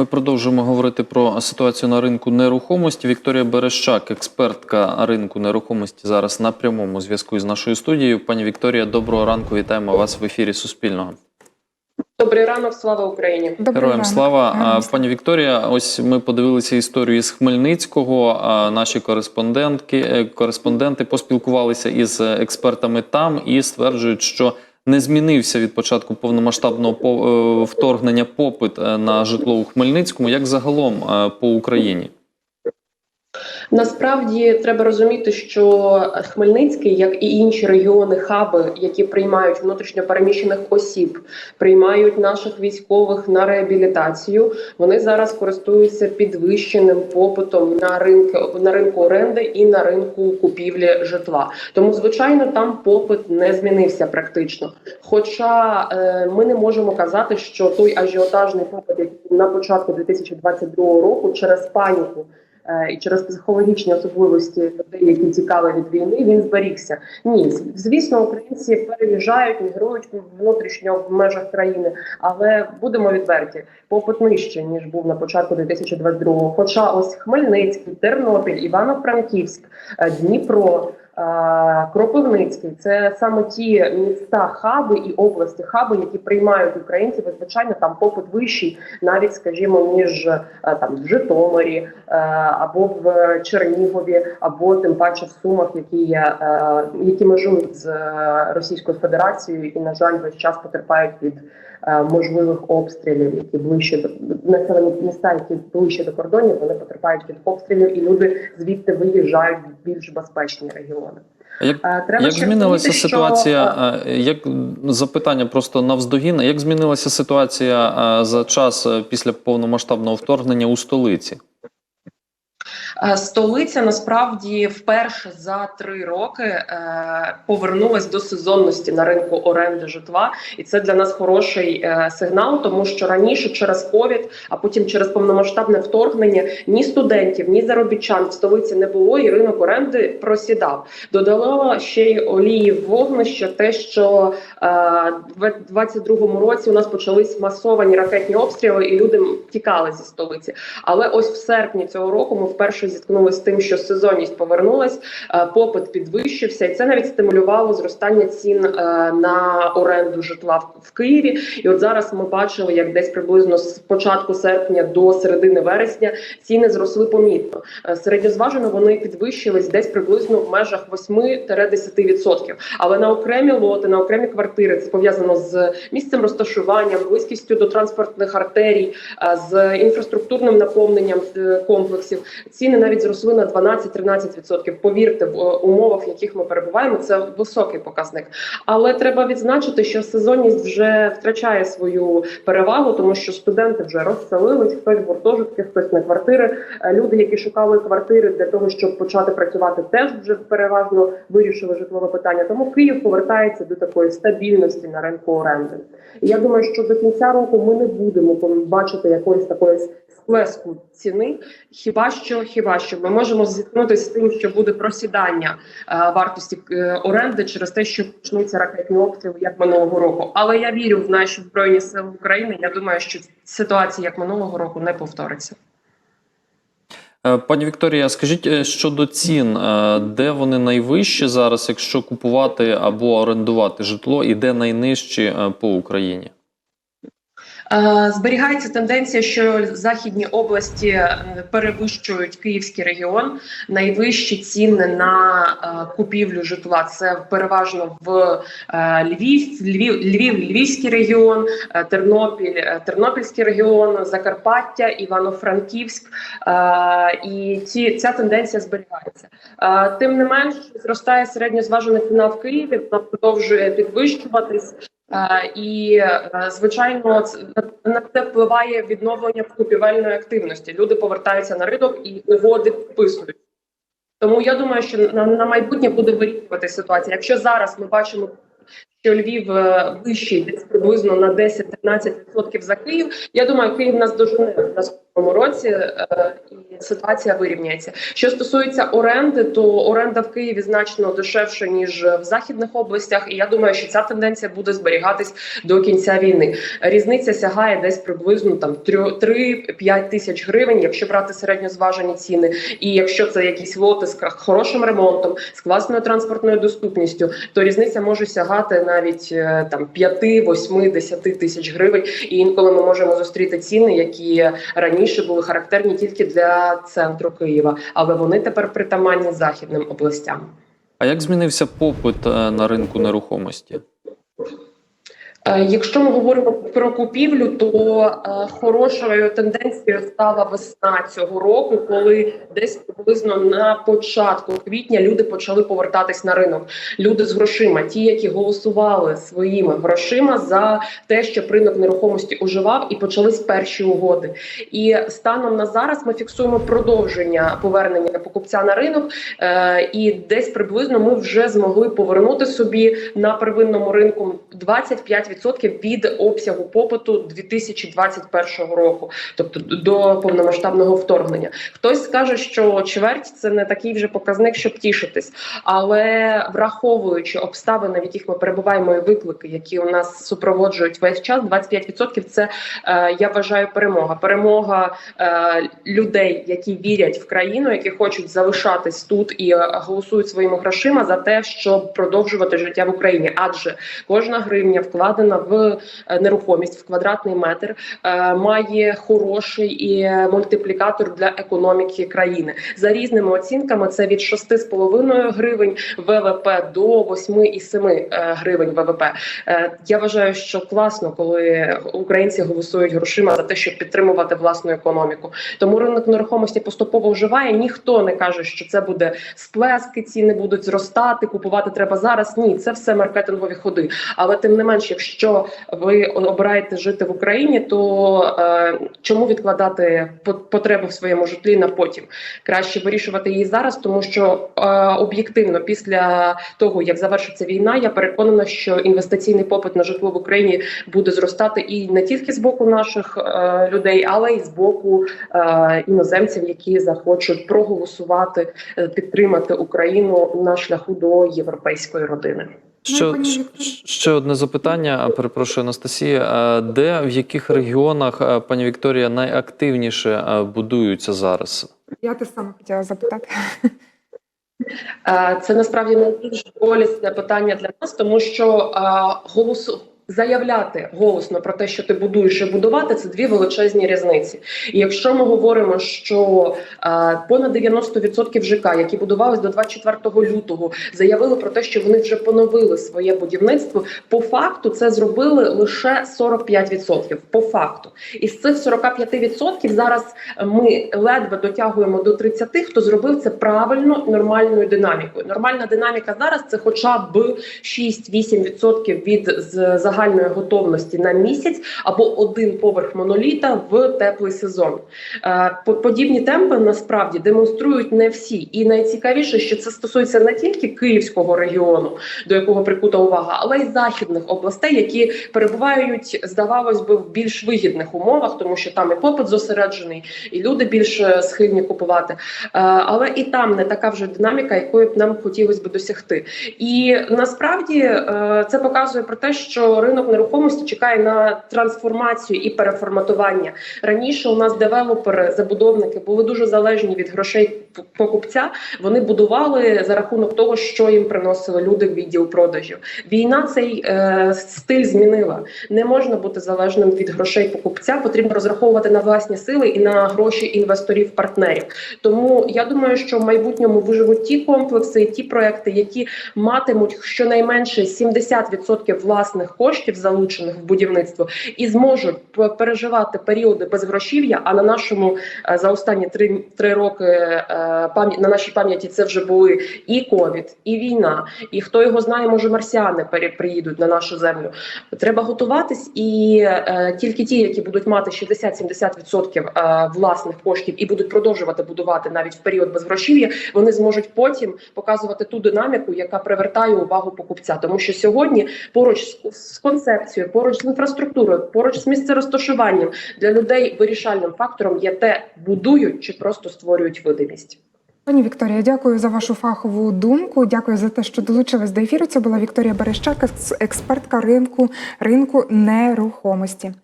Ми продовжуємо говорити про ситуацію на ринку нерухомості. Вікторія Берещак, експертка ринку нерухомості, зараз на прямому зв'язку з нашою студією. Пані Вікторія, доброго ранку. Вітаємо вас в ефірі Суспільного. Добрий ранок, слава Україні. Добрий Героям ранок. слава. Пані Вікторія, ось ми подивилися історію з Хмельницького. Наші кореспондентки е, кореспонденти поспілкувалися із експертами там і стверджують, що не змінився від початку повномасштабного по- е, вторгнення попит е, на житло у Хмельницькому, як загалом е, по Україні. Насправді треба розуміти, що Хмельницький, як і інші регіони, хаби, які приймають внутрішньо переміщених осіб, приймають наших військових на реабілітацію. Вони зараз користуються підвищеним попитом на ринку на ринку оренди і на ринку купівлі житла. Тому, звичайно, там попит не змінився практично. Хоча е, ми не можемо казати, що той ажіотажний попит, який на початку 2022 року, через паніку. Е, І через психологічні особливості людей, які тікали від війни, він зберігся. Ні, звісно, українці переїжджають, мігрують внутрішньо в межах країни, але будемо відверті, попит нижче ніж був на початку 2022-го. Хоча ось Хмельницький, Тернопіль, Івано-Франківськ, е, Дніпро. Кропивницький це саме ті міста, хаби і області, хаби, які приймають українців. І, звичайно, там попит вищий, навіть скажімо, ніж е, там в Житомирі е, або в Чернігові, або тим паче в Сумах, які є е, які межують з Російською Федерацією, і на жаль, весь час потерпають від можливих обстрілів, які ближче до населені міста, які ближче до кордонів, вони потерпають від обстрілів, і люди звідти виїжджають в більш безпечні регіони. А Як Е, Треба Як змінилася що, ситуація? е, Як запитання просто навздогін, як змінилася ситуація е, за час е, після повномасштабного вторгнення у столиці? Е, Столиця насправді вперше за три роки е, повернулась до сезонності на ринку оренди житла, і це для нас хороший е, сигнал, тому що раніше через ковід, а потім через повномасштабне вторгнення ні студентів, ні заробітчан в столиці не було, і ринок оренди просідав. Додало ще й олії в вогнище, те, що в 22-му році у нас почались масовані ракетні обстріли, і люди тікали зі столиці. Але ось в серпні цього року ми вперше зіткнулися з тим, що сезонність повернулась, е, попит підвищився, і це навіть стимулювало зростання цін е, на оренду житла в- Києві. І от зараз ми бачили, як десь приблизно з початку серпня до середини вересня ціни зросли помітно. Е, Середньозважено вони підвищились десь приблизно в межах 8-10%. Але на окремі лоти, на окремі квартири це пов'язано з місцем розташування, близькістю до транспортних артерій, з інфраструктурним наповненням комплексів. Ціни навіть зросли на 12-13%. Повірте, в е, умовах, в яких ми перебуваємо, це високий показник. Але треба відзначити, що сезонність вже втрачає свою перевагу, тому що студенти вже розселились, хтось в гуртожитки, хтось на квартири. Е, Люди, які шукали квартири для того, щоб почати працювати, теж вже переважно вирішили житлове питання. Тому Київ повертається до такої стабільності на ринку оренди. Я думаю, що до кінця року ми не будемо бачити якоїсь такої сплеску ціни. Хіба що, хіба що ми можемо зіткнутися з тим, що буде просідання е, вартості е, оренди через те, що почнуться ракетні обстріли як минулого року. Але я вірю в наші збройні сили України. Я думаю, що ситуація як минулого року не повториться. Е, Пані Вікторія, скажіть е, щодо цін, е, де вони найвищі зараз, якщо купувати або орендувати житло, і де найнижчі по Україні? Зберігається тенденція, що західні області е, перевищують київський регіон. Найвищі ціни на е, купівлю житла це переважно в е, Львів, Львів, Львів, Львівський регіон, Тернопіль, Тернопільський регіон, Закарпаття, Івано-Франківськ. І ці ця тенденція зберігається. Тим не менш, зростає середньозважена ціна в Києві, вона продовжує підвищуватись. Е, І е, звичайно, на це впливає відновлення купівельної активності. Люди повертаються на ринок і угоди підписують. Тому я думаю, що на, на майбутнє буде вирішувати ситуація. Якщо зараз ми бачимо, що Львів е, вищий десь приблизно на 10-15% за Київ, я думаю, Київ нас дожене в нас році е, і ситуація вирівняється. Що стосується оренди, то оренда в Києві значно дешевша ніж в західних областях, і я думаю, що ця тенденція буде зберігатись до кінця війни. Різниця сягає десь приблизно там 3-5 тисяч гривень, якщо брати середньозважені ціни. І якщо це якісь лоти з хорошим ремонтом, з класною транспортною доступністю, то різниця може сягати навіть е, там 5, 8, 10 тисяч гривень. І інколи ми можемо зустріти ціни, які раніше були характерні тільки для центру Києва, але вони тепер притаманні західним областям. А як змінився попит е, на ринку нерухомості? Е, Якщо ми говоримо про купівлю, то е, хорошою тенденцією стала весна цього року, коли десь приблизно на початку квітня люди почали повертатись на ринок. Люди з грошима, ті, які голосували своїми грошима за те, щоб ринок нерухомості оживав, і почались перші угоди. І станом на зараз ми фіксуємо продовження повернення покупця на ринок, е, і десь приблизно ми вже змогли повернути собі на первинному ринку 25% від обсягу попиту 2021 року, тобто до повномасштабного вторгнення. Хтось скаже, що чверть це не такий вже показник, щоб тішитись, але враховуючи обставини, в яких ми перебуваємо, і виклики, які у нас супроводжують весь час, 25% це е, я вважаю перемога. Перемога е, людей, які вірять в країну, які хочуть залишатись тут і е, голосують своїми грошима за те, щоб продовжувати життя в Україні, адже кожна гривня вкладена в е, нерухомість в квадратний метр е, має хороший і мультиплікатор для економіки країни. За різними оцінками, це від 6,5 гривень ВВП до 8,7 е, гривень ВВП. Я вважаю, що класно, коли українці голосують грошима за те, щоб підтримувати власну економіку. Тому ринок нерухомості поступово вживає. Ніхто не каже, що це буде сплески, ціни будуть зростати, купувати треба зараз. Ні, це все маркетингові ходи. Але тим не менш, якщо ви обираєте жити в Україні, то е, чому відкладати по- потребу в своєму житлі на потім? Краще вирішувати її зараз, тому що е, об'єктивно, після того як завершиться війна, я переконана, що інвестиційний попит на житло в Україні буде зростати і не тільки з боку наших е, людей, але й з боку е, іноземців, які захочуть проголосувати, е, підтримати Україну на шляху до європейської родини. Ще, Ну, пані щ- Вікторія. ще одне запитання, а, перепрошую, Анастасія. Де в яких регіонах, пані Вікторія, найактивніше будуються зараз? Я те саме хотіла запитати. Е, Це насправді найбільш болісне питання для нас, тому що голосу. Заявляти голосно про те, що ти будуєш і будувати, це дві величезні різниці. І якщо ми говоримо, що е, понад 90% ЖК, які будувались до 24 лютого, заявили про те, що вони вже поновили своє будівництво, по факту це зробили лише 45%. По факту, із цих 45% зараз ми ледве дотягуємо до 30, хто зробив це правильно нормальною динамікою. Нормальна динаміка зараз це хоча б 6-8% від з- загальної готовності на місяць або один поверх моноліта в теплий сезон. Е, Подібні темпи насправді демонструють не всі, і найцікавіше, що це стосується не тільки київського регіону, до якого прикута увага, але й західних областей, які перебувають, здавалось би, в більш вигідних умовах, тому що там і попит зосереджений, і люди більш е, схильні купувати. Е, Але і там не така вже динаміка, якої б нам хотілося б досягти. І насправді це показує про те, що ринок нерухомості чекає на трансформацію і переформатування. Раніше у нас девелопери, забудовники були дуже залежні від грошей покупця. Вони будували за рахунок того, що їм приносили люди в відділ продажів. Війна цей е, стиль змінила. Не можна бути залежним від грошей покупця. Потрібно розраховувати на власні сили і на гроші інвесторів-партнерів. Тому я думаю, що в майбутньому виживуть ті комплекси ті проекти, які матимуть щонайменше 70% власних коштів, залучених в будівництво, і зможуть переживати періоди безгрошів'я. А на нашому е, за останні три, три роки е, на нашій пам'яті це вже були і ковід, і війна. І хто його знає, може марсіани приїдуть на нашу землю. Треба готуватись, і е, тільки ті, які будуть мати 60-70% е, власних коштів і будуть продовжувати будувати навіть в період безгрошів'я, вони зможуть потім показувати ту динаміку, яка привертає увагу покупця. Тому що сьогодні поруч з концепцією, поруч з інфраструктурою, поруч з місцерозташуванням для людей вирішальним фактором є те, будують чи просто створюють видимість. Пані Вікторія, дякую за вашу фахову думку. Дякую за те, що долучились до ефіру. Це була Вікторія Берещак, експертка ринку ринку нерухомості.